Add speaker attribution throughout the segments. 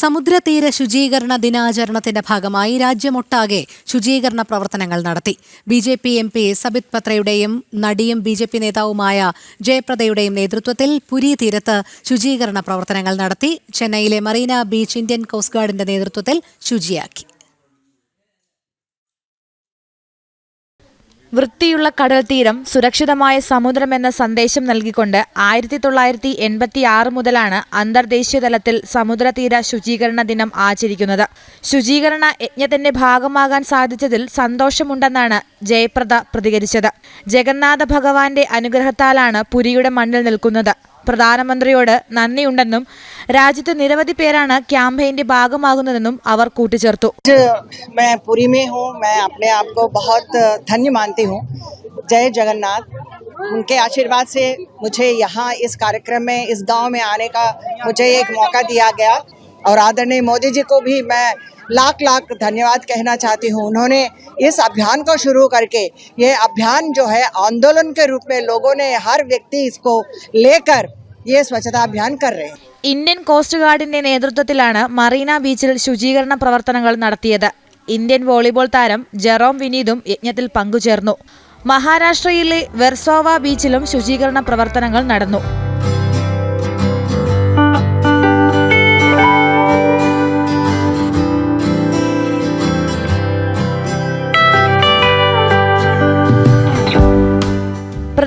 Speaker 1: സമുദ്രതീര ശുചീകരണ ദിനാചരണത്തിന്റെ ഭാഗമായി രാജ്യമൊട്ടാകെ ശുചീകരണ പ്രവർത്തനങ്ങൾ നടത്തി. B J P M P Sambit പത്രയുടെയും നടിയും ബി ജെ പി നേതാവുമായ ജയപ്രദയുടെയും നേതൃത്വത്തിൽ പുരി തീരത്ത് ശുചീകരണ പ്രവർത്തനങ്ങൾ നടത്തി. ചെന്നൈയിലെ മറീന ബീച്ച് ഇന്ത്യൻ കോസ്റ്റ് ഗാർഡിന്റെ നേതൃത്വത്തിൽ ശുചിയാക്കി.
Speaker 2: വൃത്തിയുള്ള കടൽ തീരം സുരക്ഷിതമായ സമുദ്രം എന്ന സന്ദേശം നൽകിക്കൊണ്ട് ആയിരത്തി തൊള്ളായിരത്തി എൺപത്തി ആറ് മുതലാണ് അന്തർദേശീയ തലത്തിൽ സമുദ്രതീര ശുചീകരണ ദിനം ആചരിക്കുന്നത്. ശുചീകരണ യജ്ഞത്തിന്റെ ഭാഗമാകാൻ സാധിച്ചതിൽ സന്തോഷമുണ്ടെന്നാണ് ജയപ്രദ പ്രതികരിച്ചത്. ജഗന്നാഥ ഭഗവാന്റെ അനുഗ്രഹത്താലാണ് പുരിയുടെ മണ്ണിൽ നിൽക്കുന്നത്. പ്രധാനമന്ത്രിയോട് നന്ദിയുണ്ടെന്നും രാജ്യത്ത് നിരവധി പേരാണ് ക്യാമ്പയിന്റെ ഭാഗമാകുന്നതെന്നും അവർ കൂട്ടിച്ചേർത്തു
Speaker 3: आज मैं पुरी में हूँ मैं अपने आप को बहुत धन्य मानती हूँ जय जगन्नाथ उनके आशीर्वाद से मुझे यहाँ इस कार्यक्रम में इस गांव में आने का मुझे एक मौका दिया गया और आदरणीय मोदी जी को भी मैं लाख लाख धन्यवाद कहना चाहती हूँ उन्होंने इस अभियान को शुरू करके ये अभियान जो है आंदोलन के रूप में लोगों ने हर व्यक्ति इसको लेकर ये स्वच्छता अभियान कर रहे हैं
Speaker 2: ഇന്ത്യൻ കോസ്റ്റ് ഗാർഡിന്റെ നേതൃത്വത്തിലാണ് മറീന ബീച്ചിൽ ശുചീകരണ പ്രവർത്തനങ്ങൾ നടത്തിയത് ഇന്ത്യൻ വോളിബോൾ താരം ജെറോം വിനീതും യജ്ഞത്തിൽ പങ്കുചേർന്നു മഹാരാഷ്ട്രയിലെ വെർസോവ ബീച്ചിലും ശുചീകരണ പ്രവർത്തനങ്ങൾ നടന്നു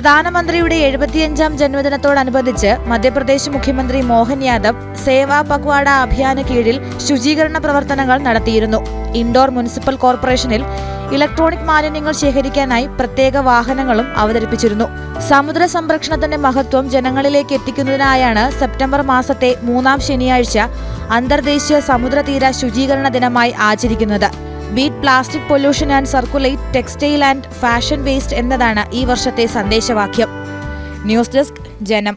Speaker 2: പ്രധാനമന്ത്രിയുടെ എഴുപത്തിയഞ്ചാം ജന്മദിനത്തോടനുബന്ധിച്ച് മധ്യപ്രദേശ് മുഖ്യമന്ത്രി മോഹൻ യാദവ് സേവാ പക്വാഡ അഭിയാന് കീഴിൽ ശുചീകരണ പ്രവർത്തനങ്ങൾ നടത്തിയിരുന്നു. ഇൻഡോർ മുനിസിപ്പൽ കോർപ്പറേഷനിൽ ഇലക്ട്രോണിക് മാലിന്യങ്ങൾ ശേഖരിക്കാനായി പ്രത്യേക വാഹനങ്ങളും അവതരിപ്പിച്ചിരുന്നു. സമുദ്ര സംരക്ഷണത്തിന്റെ മഹത്വം ജനങ്ങളിലേക്ക് എത്തിക്കുന്നതിനായാണ് സെപ്റ്റംബർ മാസത്തെ മൂന്നാം ശനിയാഴ്ച അന്തർദേശീയ സമുദ്രതീര ശുചീകരണ ദിനമായി ആചരിക്കുന്നത്. Beat plastic pollution and circulate textile and fashion waste എന്നതാണ് ഈ വർഷത്തെ സന്ദേശവാക്യം. ന്യൂസ് ഡെസ്ക് ജനം